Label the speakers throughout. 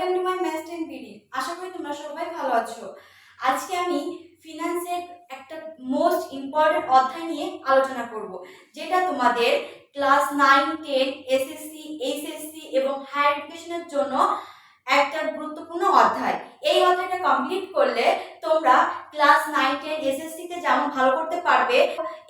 Speaker 1: Welcome to my math ten BD আশা করি তোমরা সবাই ভালো আছো। আজকে আমি ফিনান্সের একটা মোস্ট ইম্পর্টেন্ট অধ্যায় নিয়ে আলোচনা করব, যেটা তোমাদের class nine ten SSC HSC এবং হায়ার এডুকেশনের জন্য একটা গুরুত্বপূর্ণ অধ্যায়। এই অধ্যায়টা কমপ্লিট করলে তোমরা ক্লাস নাইন টেন এসএসসিতে যেমন ভালো করতে পারবে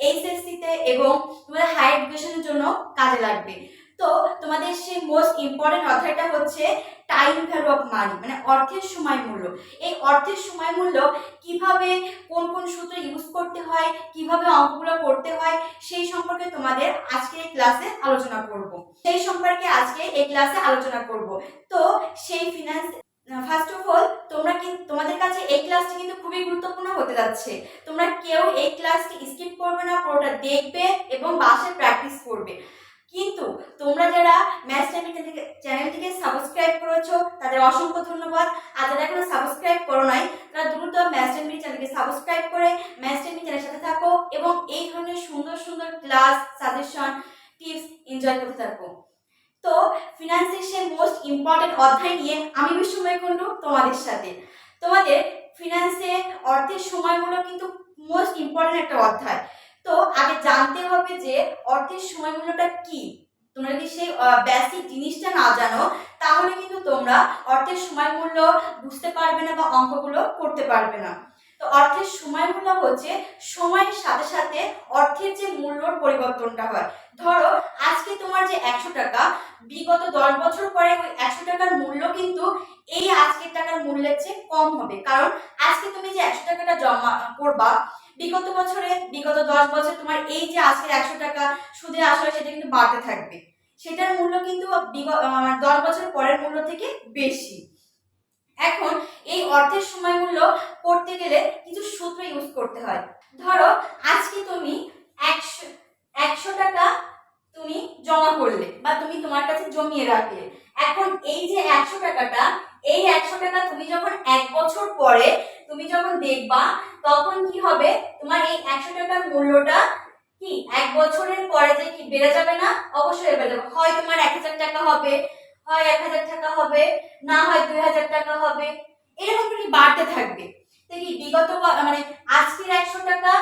Speaker 1: এইচএসসিতে এবং তোমাদের হায়ার এডুকেশনের জন্য কাজে লাগবে। তো তোমাদের সেই মোস্ট ইম্পর্টেন্ট অধ্যায়টা হচ্ছে টাইম ভ্যালু অফ মানি মানে অর্থের সময় মূল্য। এই অর্থের সময় মূল্য কীভাবে কোন কোন সূত্র ইউজ করতে হয়, কীভাবে অঙ্কগুলো করতে হয়, সেই সম্পর্কে তোমাদের আজকে এই ক্লাসে আলোচনা করব। সেই সম্পর্কে আজকে এই ক্লাসে আলোচনা করব। তো সেই ফিনান্স ফার্স্ট অফ অল তোমরা কিন্তু তোমাদের কাছে এই ক্লাসটি কিন্তু খুবই গুরুত্বপূর্ণ হতে যাচ্ছে। তোমরা কেউ এই ক্লাসটি স্কিপ করবে না, পুরোটা দেখবে এবং বাসায় প্র্যাকটিস করবে। কিন্তু তোমরা যারা ম্যাথ চ্যানেল থেকে চ্যানেলটিকে সাবস্ক্রাইব করেছ, তাদের অসংখ্য ধন্যবাদ। আর যারা এখনও সাবস্ক্রাইব করো নাই, তারা দ্রুত ম্যাথ চ্যানেল চ্যানেলকে সাবস্ক্রাইব করে ম্যাথ চ্যানেল চ্যানেলের সাথে থাকো এবং এই ধরনের সুন্দর সুন্দর ক্লাস সাজেশন টিপস এনজয় করতে থাকো। তো ফিনান্সের মোস্ট ইম্পর্টেন্ট অধ্যায় নিয়ে আমি বিশ্বময় কুণ্ডু তোমাদের সাথে। তোমাদের ফিনান্সে অর্থের সময়গুলো কিন্তু মোস্ট ইম্পর্টেন্ট একটা অধ্যায়। তো আগে জানতে হবে যে অর্থের সময় মূল্যটা কি। তোমরা যদি সেই বেসিক জিনিসটা না জানো, তাহলে কিন্তু তোমরা অর্থের সময় মূল্য বুঝতে পারবে না বা অঙ্কগুলো করতে পারবে না। তো অর্থের সময় মূল্য হচ্ছে সময়ের সাথে সাথে অর্থের যে মূল্যর পরিবর্তনটা হয়। ধরো, আজকে তোমার যে একশো টাকা, বিগত দশ বছর পরে ওই একশো টাকার মূল্য কিন্তু এই আজকের টাকার মূল্যের চেয়ে কম হবে। কারণ আজকে তুমি যে একশো টাকাটা জমা করবা বিগত বছরে, বিগত দশ বছর তোমার এই যে আজকের একশো টাকা সুদে আসলে সেটা কিন্তু বাড়তে থাকবে। সেটার মূল্য কিন্তু বিগত দশ বছর পরের মূল্য থেকে বেশি। এখন এই অর্থের সময় মূল্য করতে গেলে কিছু সূত্র ইউজ করতে হয়। ধরো, আজকে তুমি একশো একশো টাকা তুমি জমা করলে বা তুমি তোমার কাছে জমিয়ে রাখলে। এখন এই যে একশো টাকাটা, এই একশো টাকা তুমি যখন এক বছর পরে তুমি যখন দেখবা, তখন কি হবে? তোমার এই একশো টাকার মূল্যটা কি? এক বছরের পরে যে কি বেড়ে যাবে না? অবশ্যই বেড়ে যাবে। হয় তোমার এক হাজার টাকা হবে, হয় এক হাজার টাকা হবে, না হয় দুই হাজার টাকা হবে। এরকম করে বাড়তে থাকবে। বিগত মানে আজকের একশো টাকা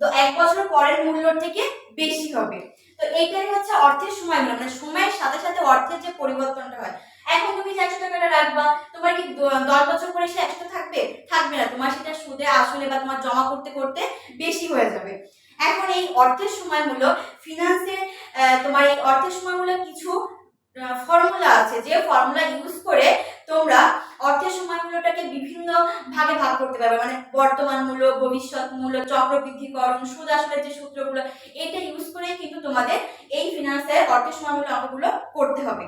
Speaker 1: তো এক বছর পরের মূল্য থেকে বেশি হবে। তো এইটাই হচ্ছে অর্থের সময় মূল্য। মানে সময়ের সাথে সাথে অর্থের যে পরিবর্তনটা হয়। এখন তুমি যে একশো টাকাটা রাখবা, তোমার কি দশ বছর পরে সে একশো থাকবে? থাকবে না। তোমার সেটা সুদে, আসলে বা তোমার জমা করতে করতে বেশি হয়ে যাবে। এখন এই অর্থের সময় মূল্য ফিনান্সের তোমার এই অর্থের সময় মূল্য কিছু ফর্মুলা আছে, যে ফর্মুলা ইউজ করে তোমরা অর্থের সময় মূল্যটাকে বিভিন্ন ভাগে ভাগ করতে পারবে। মানে বর্তমান মূল্য ভবিষ্যৎ মূল্য চক্রবৃদ্ধিকরণ, সুদ আসলে যে সূত্রগুলো, এটা ইউজ করে কিন্তু তোমাদের এই ফিনান্সের অর্থের সময় মূল্য অঙ্কগুলো করতে হবে।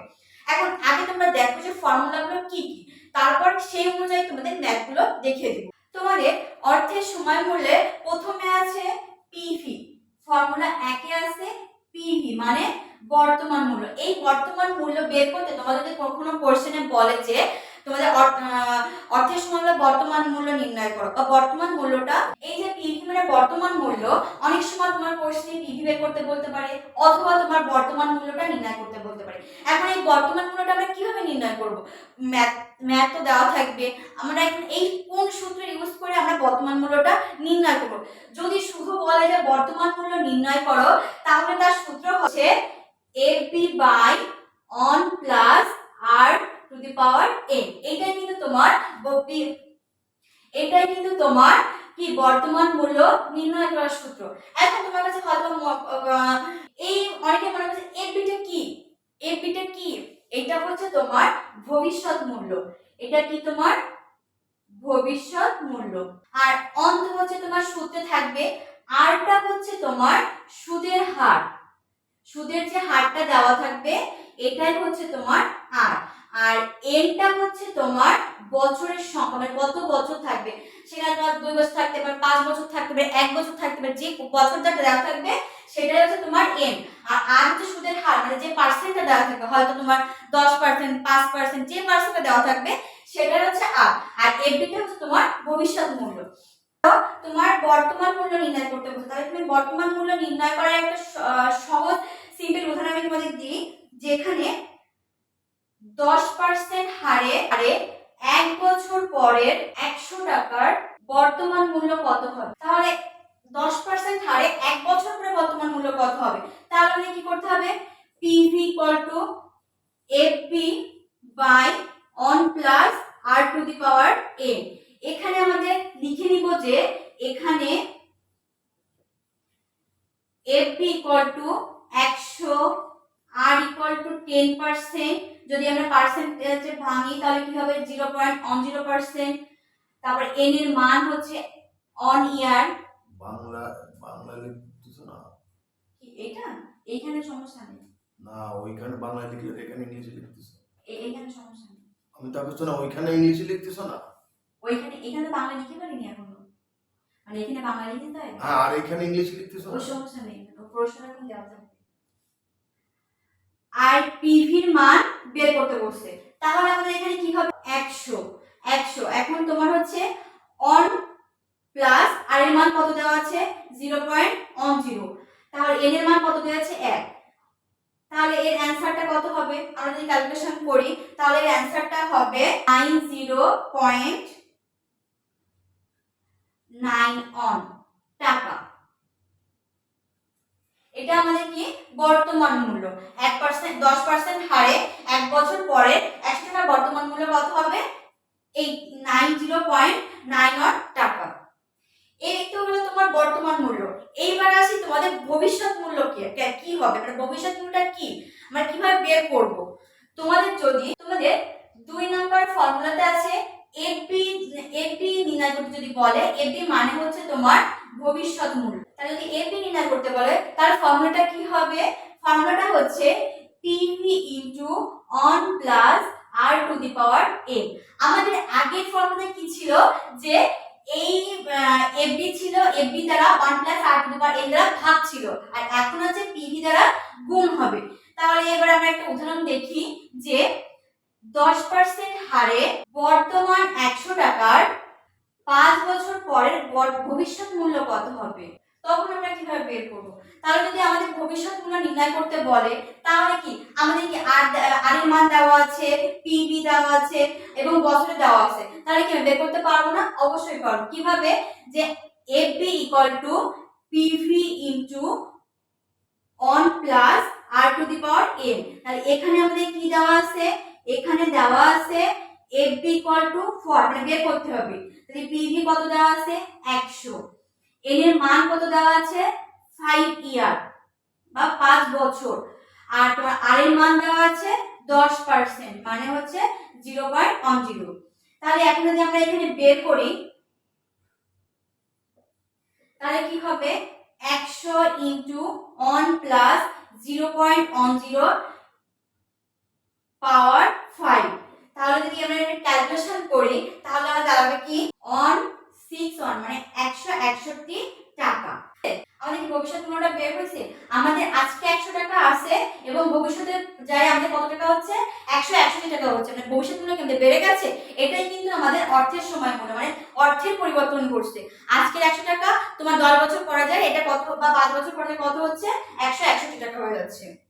Speaker 1: এখন আগে তোমরা দেখো যে ফর্মুলাগুলো কি কি, তারপর সেই অনুযায়ী তোমাদের ম্যাথগুলো দেখিয়ে দিব। তোমাদের অর্থের সময় মূল্যে প্রথমে আছে পিভি ফর্মুলা একে আছে পিভি মানে বর্তমান মূল্য। এই বর্তমান মূল্য বের করতে তোমাদের কখনো কোশ্চেনে বলে যে তোমাদের অর্থের সময় বর্তমান মূল্য নির্ণয় করো। বা বর্তমান মূল্যটা, এই যে পিভি মানে বর্তমান মূল্য, অনেক সময় তোমার কোশ্চেনে পিভি বের করতে বলতে পারে, অথবা তোমার বর্তমান মূল্যটা নির্ণয় করতে বলতে পারে। এখন এই বর্তমান মূল্যটা আমরা কীভাবে নির্ণয় করব? ম্যাথ ম্যাথ তো দেওয়া থাকবে। আমরা এখন এই কোন সূত্র ইউজ করে আমরা বর্তমান মূল্যটা নির্ণয় করব? যদি শুধু বলে যে বর্তমান মূল্য নির্ণয় করো, তাহলে তার সূত্র হচ্ছে AP by one plus R to the power N এটাই কিন্তু তোমার এটাই কিন্তু তোমার কি বর্তমান মূল্য নির্ণয় করার সূত্র। এখন তোমার কাছে হয়তো এই অনেকে মনে করছে এপিটা কি? এপিটা কি? এটা হচ্ছে তোমার ভবিষ্যৎ মূল্য। এটা কি তোমার ভবিষ্যৎ মূল্য? আর অন্ত হচ্ছে তোমার সূত্রে থাকবে আরটা হচ্ছে তোমার সুদের হার। সুদের যে হারটা দেওয়া থাকবে, এটাই হচ্ছে তোমার আর আর এনটা হচ্ছে তোমার বছরের মানে কত বছর থাকবে? সেখানে তোমার দুই বছর থাকতে পারে, পাঁচ বছর থাকতে পারে, এক বছর থাকতে পারে, যে বছরটা দেওয়া থাকবে, সেটাই হচ্ছে তোমার এন আর আর হচ্ছে সুদের হার মানে যে পার্সেন্টটা দেওয়া থাকবে, হয়তো তোমার দশ পার্সেন্ট পাঁচ পার্সেন্ট যে পার্সেন্টটা দেওয়া থাকবে, সেটাই হচ্ছে আর। আর এফডিটা হচ্ছে তোমার ভবিষ্যৎ মূল্য। তোমার বর্তমান মূল্য নির্ণয় করতে বলছে। তাহলে তুমি বর্তমান মূল্য নির্ণয় করার একটা সহজ সিম্পল উদাহরণ আমি তোমাদের দিই, যেখানে দশ পার্সেন্ট হারে হারে এক বছর পরের একশো টাকার বর্তমান মূল্য কত হবে? তাহলে দশ পার্সেন্ট হারে এক বছর পরে বর্তমান মূল্য কত হবে? তাহলে কি করতে হবে? PV equal to FP by one plus R to the power N এখানে আমাদের লিখে নিব যে এখানে এফপি ইকুয়াল টু একশো R equal to ten percent যদি আমরা পার্সেন্টেজে ভাঙি তাহলে কি হবে? Zero point one zero percent তারপর এন এর মান হচ্ছে অন ইয়ার
Speaker 2: বাংলা বাংলা লিখতেছো না?
Speaker 1: এটা? এইখানে সমস্যা নেই।
Speaker 2: না ওইখানে বাংলা লিখলে এখানে ইংলিশে লিখতেছো।
Speaker 1: এইখানে সমস্যা নেই।
Speaker 2: আমি তো বলছো না ওইখানে ইংলিশে লিখতেছো না?
Speaker 1: ওইখানে এখানে বাংলা লিখে পারিনি এখনও। মানে এখানে বাংলা
Speaker 2: হ্যাঁ আর এখানে ইংলিশে লিখতেছো
Speaker 1: ওই সমস্যা নেই প্রশ্ন এখন দেওয়া থাকবে আর পিভির মান বের করতে বসছে। তাহলে আমাদের এখানে কি হবে? একশো। একশো। এখন তোমার হচ্ছে অন প্লাস আর এর মান কত দেওয়া আছে? জিরো পয়েন্ট অন জিরো তাহলে এন এর মান কত দেওয়া আছে? এক। তাহলে এর অ্যান্সারটা কত হবে? আমরা যদি ক্যালকুলেশন করি তাহলে এর অ্যান্সারটা হবে nine zero point nine one টাকা। এটা আমাদের কি? বর্তমান মূল্য। এক পার্সেন্ট দশ পার্সেন্ট হারে এক বছর পরে একশো টাকার বর্তমান মূল্য কত হবে? এই nine zero point nine one টাকা। এই তো হলো তোমার বর্তমান মূল্য। এইবার আসি তোমাদের ভবিষ্যৎ মূল্য কি? কি হবে? মানে ভবিষ্যৎ মূল্যটা কি? আমরা কীভাবে বের করব? তোমাদের যদি, তোমাদের দুই নাম্বার ফর্মুলাতে আছে এপি এপি নির্ণয় করতে যদি বলে এপি মানে হচ্ছে তোমার ভবিষ্যৎ মূল্য তাহলে যদি এপি নির্ণয় করতে বলে, তার ফর্মুলাটা কি হবে? ফর্মুলাটা হচ্ছে PV into one plus R to the power N আমাদের আগের ফর্মুলা কি ছিল? যে এই এফবি ছিল এফবি দ্বারা one plus R to power N দ্বারা ভাগ ছিল। আর এখন হচ্ছে পিভি দ্বারা গুণ হবে। তাহলে এবার আমরা একটা উদাহরণ দেখি যে দশ পার্সেন্ট হারে বর্তমান একশো টাকার পাঁচ বছর পরের ভবিষ্যৎ মূল্য কত হবে? তখন আমরা কীভাবে বের করব? তাহলে যদি আমাদের ভবিষ্যৎ মূল্য নির্ণয় করতে বলে, তাহলে কি? আমাদের কি আর আর মান দেওয়া আছে পিবি দেওয়া আছে, এবং বছরে দেওয়া আছে? তাহলে কি বের করতে পারব না? অবশ্যই পারব। কীভাবে? যে F B equal to PV into one plus R to the power N তাহলে এখানে আমাদের কি দেওয়া আছে? এখানে দেওয়া আছে F B equal to four মানে বের করতে হবে। তাহলে পিভি কত দেওয়া আছে? একশো। এন এর মান কত দেওয়া আছে? ফাইভ ইয়ার বা পাঁচ বছর। আর তোমার আর এর মান দেওয়া আছে দশ পার্সেন্ট মানে হচ্ছে জিরো পয়েন্ট ওয়ান জিরো তাহলে এখন যদি আমরা এখানে বের করি, তাহলে কি হবে? একশো into one plus zero point one zero power five. তাহলে যদি আমরা ক্যালকুলেশন করি, তাহলে দাঁড়াবে কি? অন সিক্স ওয়ান মানে একশো একষট্টি টাকা। আমাদের কি ভবিষ্যৎ মূল্যটা বের হয়েছে? আমাদের আজকে একশো টাকা আছে এবং ভবিষ্যতে যাই আমাদের কত টাকা হচ্ছে? একশো একষট্টি টাকা হচ্ছে। মানে ভবিষ্যৎ মূল্য কিন্তু বেড়ে গেছে? এটাই কিন্তু আমাদের অর্থের সময় মূল্য মানে অর্থের পরিবর্তন করছে আজকের একশো টাকা তোমার দশ বছর পরে যায়, এটা কত বা পাঁচ বছর পরে কত হচ্ছে? একশো একষট্টি টাকা হয়ে যাচ্ছে।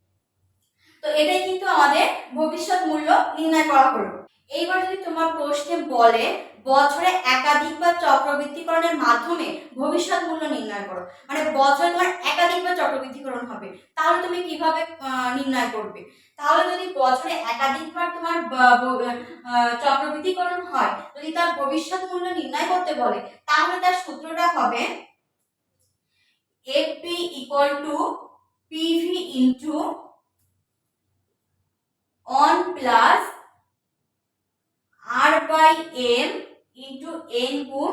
Speaker 1: তো এটাই কিন্তু আমাদের ভবিষ্যৎ মূল্য নির্ণয় করা হলো। এইবার যদি তোমার প্রশ্নে বলে বছরে একাধিকবার চক্রবৃদ্ধিকরণের মাধ্যমে ভবিষ্যৎ মূল্য নির্ণয় করো মানে বছরে তোমার একাধিকবার চক্রবৃদ্ধিকরণ হবে, তাহলে তুমি কীভাবে নির্ণয় করবে? তাহলে যদি বছরে একাধিকবার তোমার চক্রবৃদ্ধিকরণ হয়, যদি তার ভবিষ্যৎ মূল্য নির্ণয় করতে বলে, তাহলে তার সূত্রটা হবে F P equal to PV into one plus R by M into N গুণ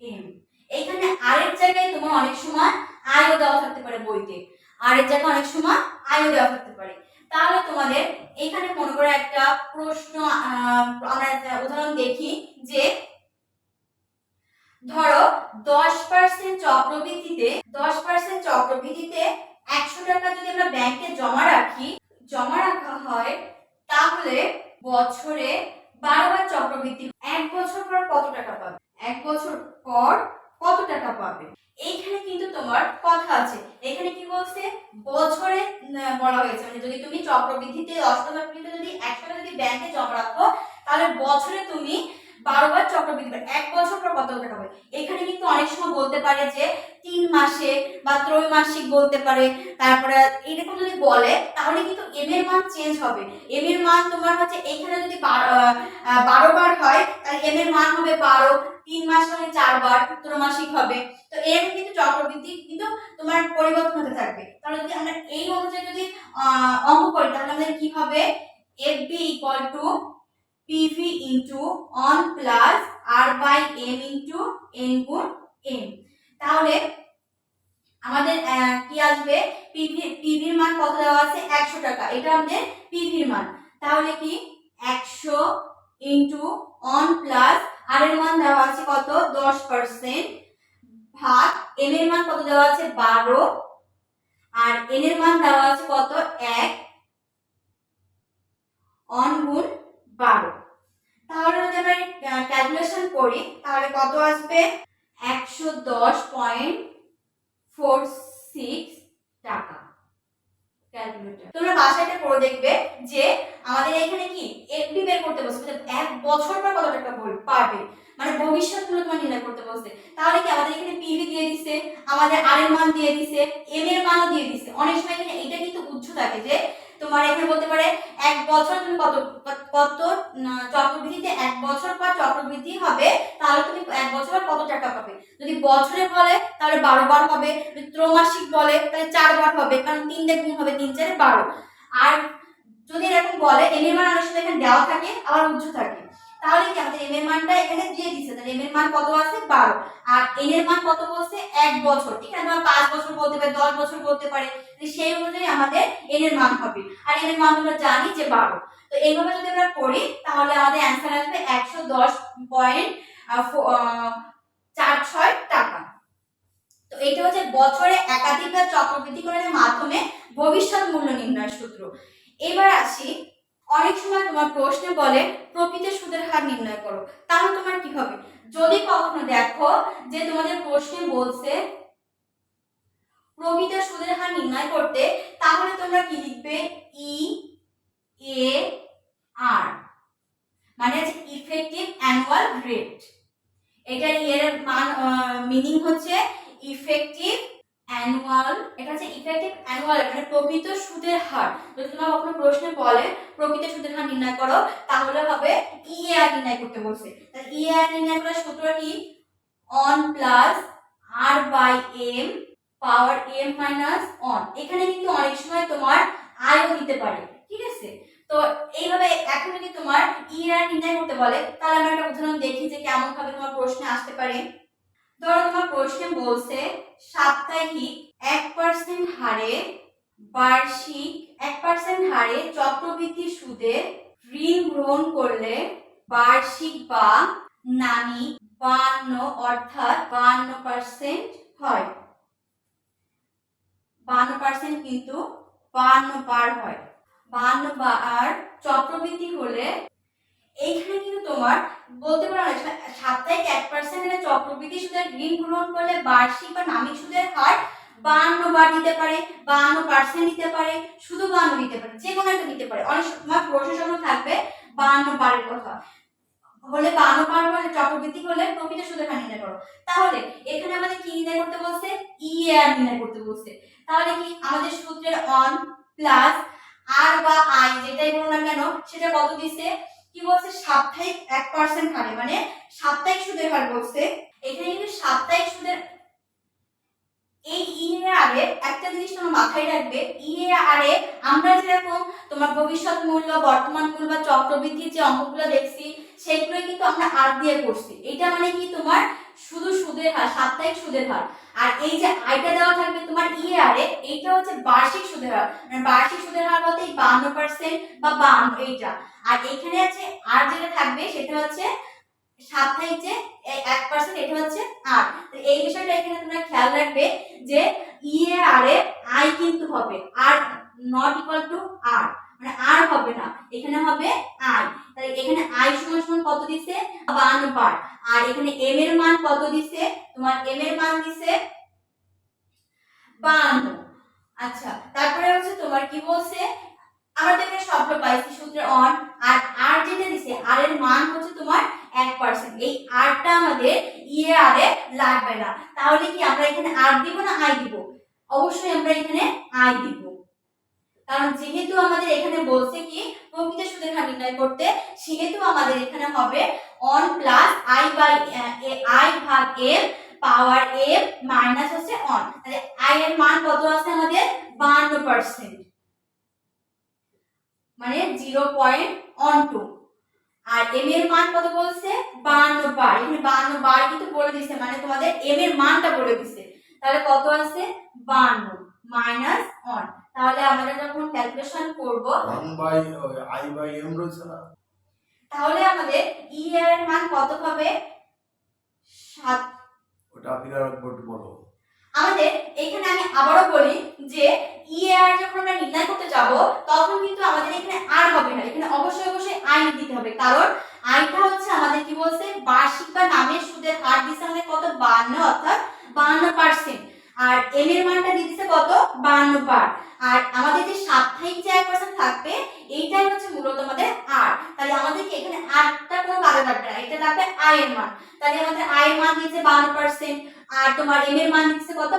Speaker 1: এম এখানে আর এর জায়গায় তোমার অনেক সময় আয়ও দেওয়া থাকতে পারে বইতে। আর এর জায়গায় অনেক সময় আয়ও দেওয়া থাকতে পারে। তাহলে তোমাদের এখানে মনে করো একটা প্রশ্ন আমরা উদাহরণ দেখি যে ধরো দশ পার্সেন্ট চক্রবৃদ্ধিতে, দশ পার্সেন্ট চক্রবৃদ্ধিতে একশো টাকা যদি আমরা ব্যাংকে জমা রাখি, জমা রাখা হয় তাহলে বছরে বারবার চক্রবৃদ্ধি এক বছর পর কত টাকা পাবে? এক বছর পর কত টাকা পাবে? এইখানে কিন্তু তোমার কথা আছে। এখানে কি বলছে? বছরে বলা হয়েছে। মানে যদি তুমি চক্রবৃদ্ধিতে দশ টাকা, কিন্তু যদি একশো যদি ব্যাংকে জমা রাখো, তাহলে বছরে তুমি বারো বার চক্রবৃদ্ধি। এক বছর পর কত টাকা হবে? এখানে কিন্তু অনেক সময় বলতে পারে যে তিন মাসে বা ত্রৈমাসিক বলতে পারে, তারপরে এরকম যদি বলে, তাহলে কিন্তু এম এর মান চেঞ্জ হবে। এম এর মান তোমার হচ্ছে এখানে যদি বারো বারো হয়, তাহলে এম এর মান হবে বারো, তিন মাস মানে চারবার, ত্রৈমাসিক হবে। তো এরকম কিন্তু চক্রবৃদ্ধি কিন্তু তোমার পরিবর্তন হতে থাকবে। তাহলে যদি আমরা এই অনুযায়ী যদি অঙ্ক করি, তাহলে আমাদের কি হবে? F B equal to PV into one plus R by M into N গুণ এম তাহলে আমাদের কি আসবে? পিভি পিভির মান কত দেওয়া আছে? একশো টাকা। এটা আমাদের পিভির মান। তাহলে কি? একশো ইন্টু অন প্লাস আর এর মান দেওয়া আছে কত? দশ পার্সেন্ট ভাগ এম এর মান কত দেওয়া আছে? বারো। আর এন এর মান দেওয়া আছে কত? এক। অন গুণ বারো। তাহলে যদি আমরা ক্যালকুলেশন করি, তাহলে কত আসবে? একশো দশ পয়েন্ট ফোর সিক্স টাকা। তোমরা করে দেখবে যে আমাদের এখানে কি? এফডি বের করতে বলছে মানে এক বছর পর কত টাকা পাবে? মানে ভবিষ্যৎ গুলো তোমার নির্ণয় করতে বলছে তাহলে কি আমাদের এখানে পিভি দিয়ে দিছে, আমাদের আর এর মান দিয়ে দিছে এম এর মানও দিয়ে দিছে। অনেক সময় এখানে এটা কিন্তু উচ্চ থাকে যে তোমার এখানে বলতে পারে এক বছর তুমি কত কত চক্রবৃদ্ধিতে এক বছর পর চক্রবৃদ্ধি হবে, তাহলে তুমি এক বছর পর কত টাকা পাবে? যদি বছরে বলে, তাহলে বারো বার হবে। যদি ত্রৈমাসিক বলে, তাহলে চার বার হবে, কারণ তিন দিয়ে গুণ হবে, তিন চারে বারো। আর যদি এরকম বলে এ নির্মাণ অনেক এখানে দেওয়া থাকে, আবার উচ্চ থাকে। তাহলে কি আমাদের এম এর মানটা এখানে দিয়ে দিচ্ছে তাহলে এম এর মান কত আছে? বারো। আর এন এর মান কত বলছে? এক বছর। ঠিক আছে? আমরা পাঁচ বছর বলতে পারি, দশ বছর বলতে পারে। সেই অনুযায়ী আমাদের এন এর মান হবে। আর এন এর মান আমরা জানি যে বারো। তো এইভাবে যদি আমরা করি, তাহলে আমাদের অ্যান্সার আসবে একশো দশ পয়েন্ট চার ছয় টাকা। তো এটা হচ্ছে বছরে একাধিকবার চক্রবৃদ্ধিকরণের মাধ্যমে ভবিষ্যৎ মূল্য নির্ণয়ের সূত্র। এবার আসি অনেক সময় তোমার প্রশ্নে বলে প্রকৃত সুদের হার নির্ণয় করো। তাহলে তোমার কি হবে? যদি কখনো দেখো যে তোমাদের প্রশ্নে বলছে প্রকৃত সুদের হার নির্ণয় করতে, তাহলে তোমরা কি লিখবে? ই এ আর মানে ইফেক্টিভ অ্যানুয়াল রেট এটা এর মান মিনিং হচ্ছে ইফেক্টিভ অ্যানুয়াল, এটা হচ্ছে ইফেক্টিভ অ্যানুয়াল মানে প্রকৃত সুদের হার। যদি তোমার কখনো প্রশ্নে বলে প্রকৃত সুদের হার নির্ণয় করো, তাহলে হবে ইএআর নির্ণয় করতে বলছে। তাহলে ইএআর নির্ণয় করার সূত্র কি? One plus R by M power M minus one এখানে কিন্তু অনেক সময় তোমার আয়ও দিতে পারে, ঠিক আছে? তো এইভাবে এখন যদি তোমার ইআর নির্ণয় করতে বলে? তাহলে আমরা একটা উদাহরণ দেখি যে কেমন ভাবে তোমার প্রশ্নে আসতে পারে। ধরো তোমার প্রশ্নে বলছে, সাপ্তাহিক এক পার্সেন্ট হারে, বার্ষিক এক পার্সেন্ট হারে চক্রবৃদ্ধি সুদে ঋণ গ্রহণ করলে বার্ষিক বা নামি বান্ন অর্থাৎ বান্ন পার্সেন্ট হয়। বান্ন পার্সেন্ট কিন্তু বান্ন বার হয়। বান্ন বার চক্রবৃদ্ধি হলে এইখানে কিন্তু তোমার বলতে পারো না সাপ্তাহিক এক পার্সেন্টের চক্রবৃদ্ধি সুদের ঋণ গ্রহণ করলে বার্ষিক বা নামিক সুদের হার বান্ন বার দিতে পারে বান্ন পার্সেন্ট দিতে পারে, শুধু বান্ন দিতে পারে, যে কোনো একটা দিতে পারে। অনেক সময় প্রশ্ন থাকবে বান্ন বারের কথা। হলে বান্ন বার হলে চক্রবৃদ্ধি হলে প্রকৃত সুদের হার নির্ণয় করো। তাহলে এখানে আমাদের কি নির্ণয় করতে বলছে? ইএআর নির্ণয় করতে বলছে। তাহলে কি আমাদের সূত্রের অন প্লাস আর বা আই যেটাই বলো না কেন, সেটা কত দিছে কি বলছে? সাপ্তাহিক এক পার্সেন্ট হারে মানে সাপ্তাহিক সুদের হার বলছে। এখানে কিন্তু সাপ্তাহিক সুদের এই ইএআরে একটা জিনিস তোমার মাথায় রাখবে। ইএআরে আমরা যেরকম তোমার ভবিষ্যৎ মূল্য, বর্তমান মূল্য বা চক্রবৃদ্ধির যে অঙ্কগুলো দেখছি সেগুলো কিন্তু আমরা আর দিয়ে করছি। এটা মানে কি তোমার শুধু সুদের হার, সাপ্তাহিক সুদের হার। আর এই যে আইটা দেওয়া থাকবে তোমার ইএআরে এইটা হচ্ছে বার্ষিক সুদের হার। মানে বার্ষিক সুদের হার বলতে এই বান্ন পার্সেন্ট বা বান্ন, এইটা। আর এখানে আছে আর যেটা থাকবে, সেটা হচ্ছে সাপ্তাহিক যে এক পার্সেন্ট এটা হচ্ছে আর। এই বিষয়টা এখানে তোমরা খেয়াল রাখবে যে ইএ আর এ আই কিন্তু হবে। R not equal to R মানে আর হবে না। এখানে হবে আই তাহলে এখানে আই সমান সমান কত দিছে? বান্ন বার। আর এখানে এম এর মান কত দিছে? তোমার এম এর মান দিছে বান্ন। আচ্ছা তারপরে হচ্ছে তোমার কি বলছে? আমরা তো এখানে শব্দ পাইছি, সূত্রে অন আর আর যেটা দিছে আর এর মান হচ্ছে তোমার এক পার্সেন্ট এই আরটা আমাদের ইয়ে আরে লাগবে না। তাহলে কি আমরা এখানে আর দিব না আই দিব? অবশ্যই আমরা এখানে আই দিব। কারণ যেহেতু আমাদের এখানে বলছে কি, প্রকৃত সুদের হার নির্ণয় করতে, সেহেতু আমাদের এখানে হবে one plus I by I ভাগ এফ পাওয়ার এফ মাইনাস হচ্ছে অন তাহলে আই এর মান কত আছে আমাদের? বান্ন পার্সেন্ট মানে zero point one two R M এর মান কত বলছে? বান্ন বার। এখানে বান্ন বার কিন্তু বলে দিছে মানে তোমাদের এম এর মানটা বলে দিছে তাহলে কত আছে? বান্ন মাইনাস অন তাহলে আমরা যখন ক্যালকুলেশন করব
Speaker 2: one by I by M রয়েছে না?
Speaker 1: তাহলে আমাদের ই এর মান কত হবে সাত।
Speaker 2: ওটা বিরাট রাখব একটু বলো।
Speaker 1: আমাদের এখানে আমি আবারও বলি যে ই আর যখন আমরা নির্ণয় করতে যাব তখন কিন্তু আমাদের এখানে আর হবে না। এখানে অবশ্যই অবশ্যই আই দিতে হবে। কারণ আইটা হচ্ছে আমাদের কি বলছে? বার্ষিক বা নামের সুদের হার দিচ্ছে আমাদের কত? বান্ন অর্থাৎ বান্ন পার্সেন্ট আর এম এর মানটা দিতেছে কত? বান্ন বার। আর আমাদের যে সাপ্তাহিক যে এক পার্সেন্ট থাকবে, এইটাই হচ্ছে মূলত আমাদের আর তাহলে আমাদেরকে এখানে আরটা কোনো কাজে লাগবে না, এটা লাগবে এর মান। তাহলে আমাদের আই এর মান দিয়েছে বান্ন পার্সেন্ট আর তোমার এম এর মান দিচ্ছে কত?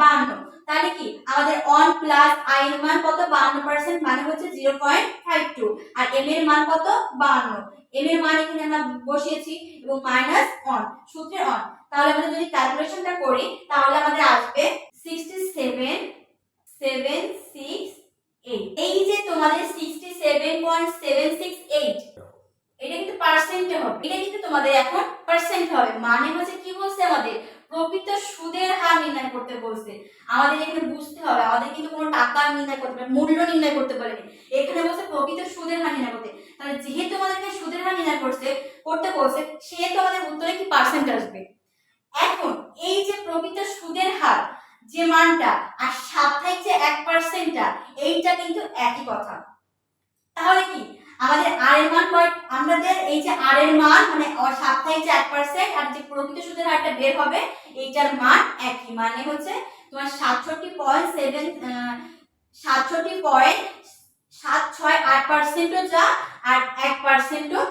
Speaker 1: বান্ন তাহলে কি? আমাদের অন প্লাস আই এর মান কত? বান্ন পার্সেন্ট মানে হচ্ছে zero point five two R M এর মান কত? বান্ন এম এর মান এখানে আমরা বসিয়েছি এবং মাইনাস অন সূত্রে অন তাহলে আমরা যদি ক্যালকুলেশনটা করি, তাহলে আমাদের আসবে sixty seven seven six eight এই যে তোমাদের sixty seven point seven six eight এটা কিন্তু পার্সেন্টে হবে। এটা কিন্তু তোমাদের এখন পার্সেন্ট হবে। মানে হচ্ছে কি বলছে আমাদের? প্রকৃত সুদের হার নির্ণয় করতে বলছে। আমাদের এখানে বুঝতে হবে, আমাদের কিন্তু কোনো টাকা নির্ণয় করতে পারে, মূল্য নির্ণয় করতে পারেনি। এখানে বলছে প্রকৃত সুদের হার নির্ণয় করতে। তাহলে যেহেতু আমাদেরকে সুদের হার নির্ণয় করছে, করতে বলছে, সেহেতু আমাদের উত্তরে কি পার্সেন্ট আসবে? এখন এই যে প্রকৃত সুদের হার, যে মানটা, আর সাপ্তাহিক যে এক পার্সেন্টটা, এইটা কিন্তু একই কথা। তাহলে কি? আমাদের আর এর মান কয়? আমাদের এই যে আর এর মান মানে সাপ্তাহিক যে এক পার্সেন্ট, আর যে প্রকৃত সুদের হারটা বের হবে, এইটার মান একই। মানে হচ্ছে তোমার সাতষট্টি পয়েন্ট সেভেন সাতষট্টি পয়েন্ট সাত ছয় আট পার্সেন্টও যা, আর এক পার্সেন্টও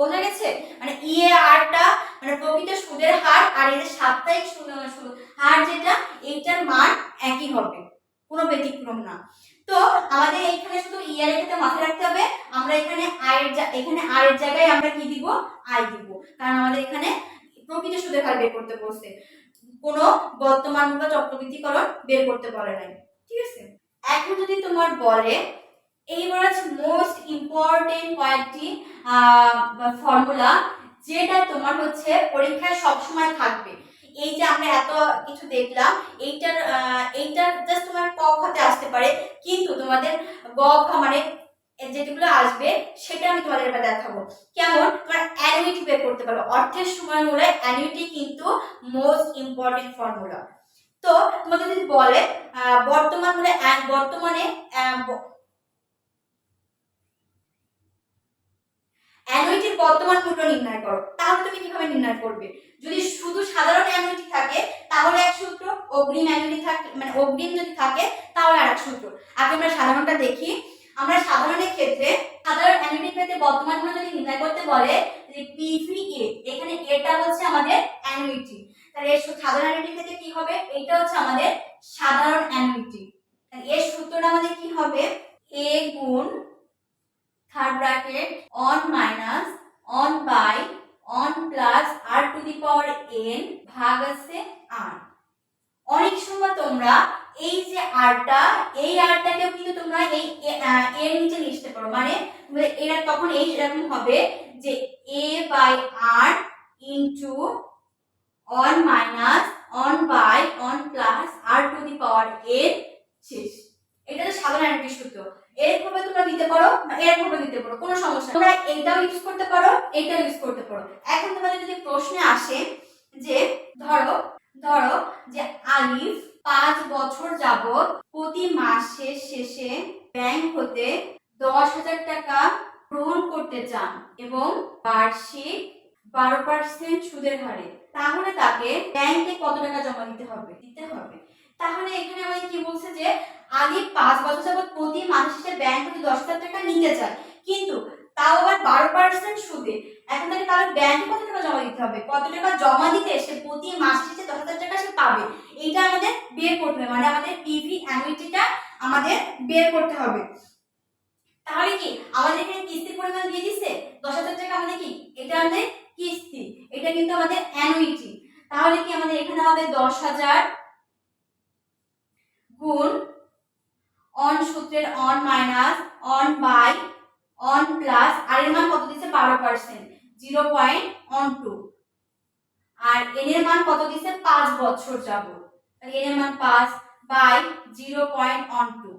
Speaker 1: বোঝা গেছে? মানে ইএ আরটা মানে প্রকৃত সুদের হার আর যে সাপ্তাহিক সু- হার যেটা, এইটার মান একই হবে। কোনো ব্যতিক্রম না। তো আমাদের এখানে শুধু ইয়ার এটাতে মাথায় রাখতে হবে, আমরা এখানে আয়ের এখানে আর এর জায়গায় আমরা কি দিব? আই দিব। কারণ আমাদের এখানে প্রকৃত সুদের হার বের করতে বলছে। কোনো বর্তমান বা চক্রবৃদ্ধিকরণ বের করতে বলে নাই। ঠিক আছে? এখন যদি তোমার বলে এইবার মোস্ট ইম্পর্টেন্ট কয়েকটি ফর্মুলা যেটা তোমার হচ্ছে পরীক্ষায় সবসময় থাকবে। এই যে আমরা এত কিছু দেখলাম, এইটার এইটার জাস্ট তোমার ক খাতে আসতে পারে, কিন্তু তোমাদের গ খ মানে যেগুলো আসবে, সেটা আমি তোমাদের এবার দেখাবো। কেমন? তোমার অ্যানুইটি বের করতে পারো। অর্থের সময় মূলে অ্যানুইটি কিন্তু মোস্ট ইম্পর্টেন্ট ফর্মুলা তো তোমাদের যদি বলে বর্তমান মূলে এক- বর্তমানে আহ, ব- অ্যানুইটির বর্তমান মূল্য নির্ণয় করো, তাহলে তুমি কীভাবে নির্ণয় করবে? যদি শুধু সাধারণ অ্যানুইটি থাকে, তাহলে এক সূত্র, অগ্রিম অ্যানুইটি থাকে মানে অগ্রিম যদি থাকে, তাহলে আর এক সূত্র। আগে আমরা সাধারণটা দেখি। আমরা সাধারণের ক্ষেত্রে সাধারণ অ্যানুইটির ক্ষেত্রে বর্তমান মূল্য যদি নির্ণয় করতে বলে, যে পিভি এ এখানে এটা হচ্ছে আমাদের অ্যানুইটি তাহলে এর সাধারণ অ্যানুইটির ক্ষেত্রে কি হবে? এটা হচ্ছে আমাদের সাধারণ অ্যানুইটি তাহলে এর সূত্রটা আমাদের কি হবে? এ গুণ third bracket one by one plus R to the power N ভাগ আছে আর অনেক সময় তোমরা এই যে আরটা এই আরটাকেও কিন্তু তোমরা এই এ- আহ, এর পারো মানে এরা তখন এই এরকম হবে যে A by R into one minus one by one plus R to the power N শেষ। এটা তো সাধারণ একটা সূত্র। এরভাবে তোমরা দিতে পারো বা এরভাবে দিতে পারো, কোনো সমস্যা তোমরা এইটাও ইউজ করতে পারো, এইটাও ইউজ করতে পারো। এখন তোমাদের যদি প্রশ্নে আসে যে, ধরো ধরো যে আলিফ পাঁচ বছর যাবত প্রতি মাসের শেষে ব্যাংক হতে দশ হাজার টাকা গ্রহণ করতে চান এবং বার্ষিক বারো পার্সেন্ট সুদের হারে, তাহলে তাকে ব্যাংকে কত টাকা জমা দিতে হবে? দিতে হবে। তাহলে এখানে আমাদের কি বলছে যে, আগে পাঁচ বছর যাবত প্রতি মাস শেষে ব্যাংক থেকে দশ হাজার টাকা নিতে চায়, কিন্তু তাও আবার বারো পার্সেন্ট সুদে। এখন তাকে তাহলে ব্যাংকে কত টাকা জমা দিতে হবে? কত টাকা জমা দিতে সে প্রতি মাস শেষে দশ হাজার টাকা সে পাবে, এইটা আমাদের বের করতে হবে। মানে আমাদের পিভি অ্যানুইটিটা আমাদের বের করতে হবে। তাহলে কি? আমাদের এখানে কিস্তির পরিমাণ দিয়ে দিছে দশ হাজার টাকা আমাদের কি? এটা আমাদের কিস্তি। এটা কিন্তু আমাদের অ্যানুইটি তাহলে কি আমাদের এখানে হবে দশ হাজার গুণ অন সূত্রের one minus one by one plus R এর মান কত দিচ্ছে? বারো percent zero point one two R N এর মান কত দিচ্ছে? পাঁচ বছর যাব এন এর মান পাঁচ by zero point one two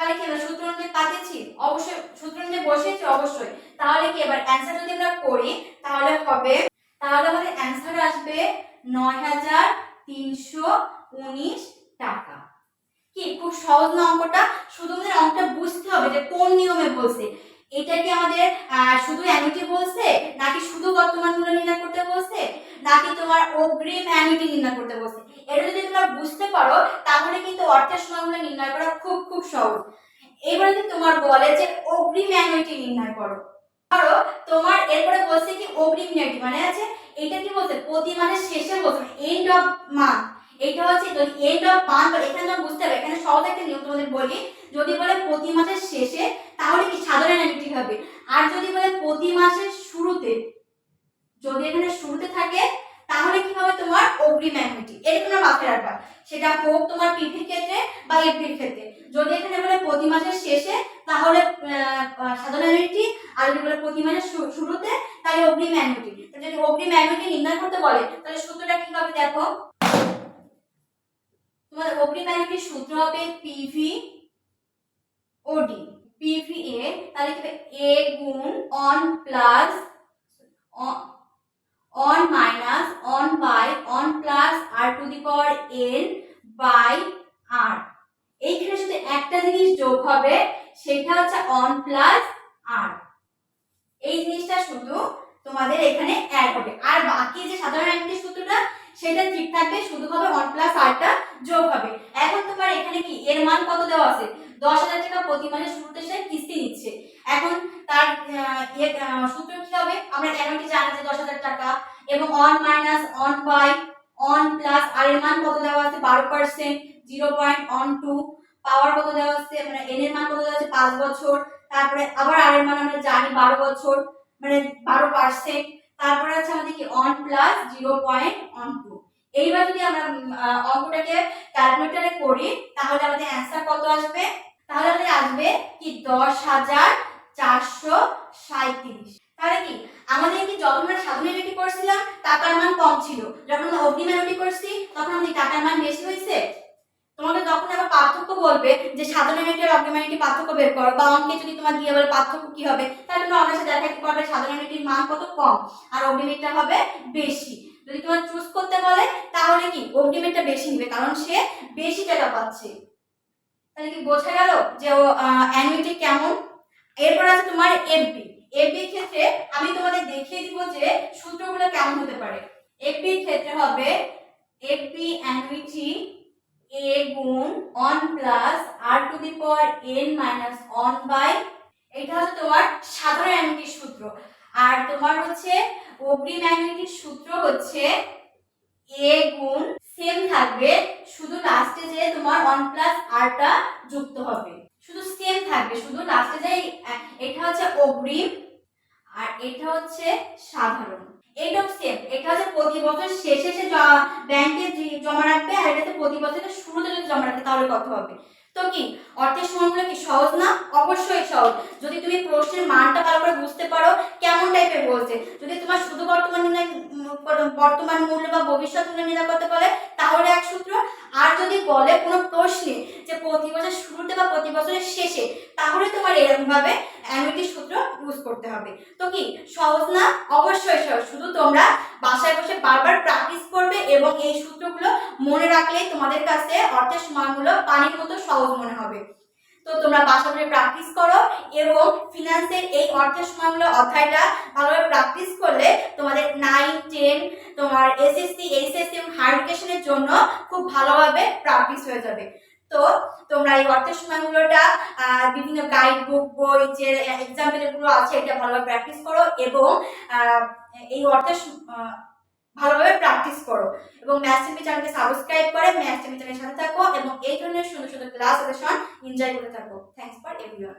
Speaker 1: তাহলে কি আমরা সূত্র অনুযায়ী পাতেছি অবশ্যই সূত্র অনুযায়ী বসেছি অবশ্যই। তাহলে কি এবার অ্যান্সার যদি আমরা করি, তাহলে হবে, তাহলে আমাদের অ্যান্সার আসবে নয় হাজার তিনশো উনিশ টাকা। কি? খুব সহজ না অঙ্কটা? শুধু অঙ্কটা বুঝতে হবে যে কোন নিয়মে বলছে। এটা কি আমাদের শুধু অ্যানুইটি বলছে? নাকি শুধু বর্তমান মূল্য নির্ণয় করতে বলছে? নাকি তোমার অগ্রিম অ্যানুইটি নির্ণয় করতে বলছে? এটা যদি তোমরা বুঝতে পারো, তাহলে কিন্তু অর্থের সময়গুলো নির্ণয় করা খুব খুব সহজ। এবার যদি তোমার বলে যে অগ্রিম অ্যানুইটি নির্ণয় করো, ধরো তোমার এরপরে বলছে কি অগ্রিম অ্যানুইটি মানে আছে, এটা কি বলছে? প্রতি মাসের শেষে বলছে এন্ড অফ মান্থ এটা হচ্ছে এন্ড অফ মান্থ এখানে বুঝতে হবে এখানে সহজ একটা নিয়ম তোমাদের বলি। যদি বলে প্রতি মাসের শেষে, তাহলে কি সাধারণ অ্যানুইটি হবে? আর যদি বলে প্রতি মাসের শুরুতে, যদি এখানে শুরুতে থাকে, তাহলে কি হবে তোমার অগ্রিম অ্যানুইটি এটা তোমরা মাথায় রাখবা সেটা হোক তোমার পিভির ক্ষেত্রে বা এফডির ক্ষেত্রে। যদি এখানে বলে প্রতি মাসের শেষে, তাহলে সাধারণ অ্যানুইটি আর যদি বলে প্রতি মাসের শুরুতে, তাহলে অগ্রিম অ্যানুইটি যদি অগ্রিম অ্যানুইটি নির্ণয় করতে বলে, তাহলে সূত্রটা কি হবে দেখো? তোমাদের অগ্রিম অ্যানুইটির সূত্র হবে পিভি ওডি পিভি এ তাহলে কি এ গুণ one plus one minus one by one plus R to the power N by R এইখানে শুধু একটা জিনিস যোগ হবে, সেটা হচ্ছে অন প্লাস আর এই জিনিসটা শুধু তোমাদের এখানে অ্যাড হবে। আর বাকি যে সাধারণ অ্যান্টির সূত্রটা, সেটা ঠিক থাকবে শুধু হবে ওয়ান প্লাস আরটা যোগ হবে। এখন তোমার এখানে কি, এর মান কত দেওয়া আছে? দশ হাজার টাকা প্রতি মাসে শুরুতে সে কিস্তি নিচ্ছে। এখন তার ইয়ে, সূত্র কি হবে? আমরা এমনকি জানি যে দশ হাজার টাকা এবং one minus one by one plus R এর মান কত দেওয়া আছে? বারো percent zero point one two power কত দেওয়া আছে? মানে এন এর মান কত দেওয়া আছে? পাঁচ বছর। তারপরে আবার আর এর মান আমরা জানি বারো বছর মানে বারো পার্সেন্ট তারপরে আছে আমাদের কি? One plus zero point one two এইবার যদি আমরা অঙ্কটাকে ক্যালকুলেটারে করি তাহলে আমাদের অ্যান্সার কত আসবে? তাহলে আসবে কি দশ হাজার চারশো সাঁত্রিশ তাহলে কি, আমাদের কি যখন আমরা সাধারণ ইউনিটি করছিলাম টাকার মান কম ছিল। যখন আমরা অগ্রিম ইউনিটি করছি তখন আমাদের টাকার মান বেশি হয়েছে। তোমাকে যখন আবার পার্থক্য বলবে যে সাধারণ অগ্রিম ইউনিটি পার্থক্য বের করো, বা অঙ্কে যদি তোমার দিয়ে বলে পার্থক্য কি হবে, তাহলে তোমরা অনার্সে দেখাতে পারবে সাধারণ ইউনিটির মান কত কম, আর অগ্রিমিটটা হবে বেশি। যদি তোমার চুজ করতে বলে, তাহলে কি অগ্রিমিটটা বেশি নেবে, কারণ সে বেশি টাকা পাচ্ছে। তাহলে কি বোঝা গেল যে অ্যানুইটি কেমন? এরপর আছে তোমার এফবি এফবির ক্ষেত্রে আমি তোমাদের দেখিয়ে দিব যে সূত্রগুলো কেমন হতে পারে। এফবির ক্ষেত্রে হবে এফবি অ্যানুইটি এ গুণ one plus R to the power N minus one by এটা হচ্ছে তোমার সাধারণ অ্যানুইটির সূত্র। আর তোমার হচ্ছে অগ্রিম অ্যানুইটির সূত্র হচ্ছে এ গুণ সেম থাকবে যে তোমার ওয়ান প্লাস আরটা যুক্ত হবে। শুধু সেম থাকবে, শুধু লাস্টে যাই এটা হচ্ছে অগ্রিম আর এটা হচ্ছে সাধারণ। এইটাও সেম এটা হচ্ছে প্রতি বছর শেষে সে ব্যাংকে জমা রাখবে আর এটাতে প্রতি বছরের শুরুতে যদি জমা রাখবে তাহলে কত হবে? তো কি? অর্থের সময়গুলো কি সহজ না? অবশ্যই সহজ। যদি তুমি প্রশ্নের মানটা ভালো করে বুঝতে পারো, কেমন টাইপের বলছে? যদি তোমার শুধু বর্তমান নির্ণয় বর্তমান মূল্য বা ভবিষ্যৎ মূল্য নির্ণয় করতে বলে, তাহলে এক সূত্র। আর যদি বলে কোনো প্রশ্নে যে প্রতি বছর শুরুতে বা প্রতি বছরের শেষে তাহলে তোমার এরকম ভাবে অ্যানুইটি সূত্র ইউজ করতে হবে। তো কি, সহজ না? অবশ্যই সহজ। শুধু তোমরা বাসায় বসে বারবার প্র্যাকটিস করবে এবং এই সূত্রগুলো মনে রাখলেই তোমাদের কাছে অর্থের সমানগুলো পানির মতো সহজ মনে হবে। তো তোমরা বাসা করে প্র্যাকটিস করো এবং ফিনান্সের এই অর্থের সমানগুলো অধ্যায়টা ভালোভাবে প্র্যাকটিস করলে তোমাদের নাইন টেন তোমার এসএসসি এইচএসসি এবং হায়ার এডুকেশনের জন্য খুব ভালোভাবে প্র্যাকটিস হয়ে যাবে। তো তোমরা এই অর্থের সময়গুলোটা বিভিন্ন গাইড বুক বই, যে এক্সাম্পলগুলো আছে, এটা ভালোভাবে প্র্যাকটিস করো এবং এই অর্থের ভালোভাবে প্র্যাকটিস করো এবং ম্যাথ টিভি চ্যানেলকে সাবস্ক্রাইব করে ম্যাথ টিভি চ্যানেলের সাথে থাকো এবং এই ধরনের সুন্দর সুন্দর ক্লাস সেশন এনজয় করে থাকো। Thanks for everyone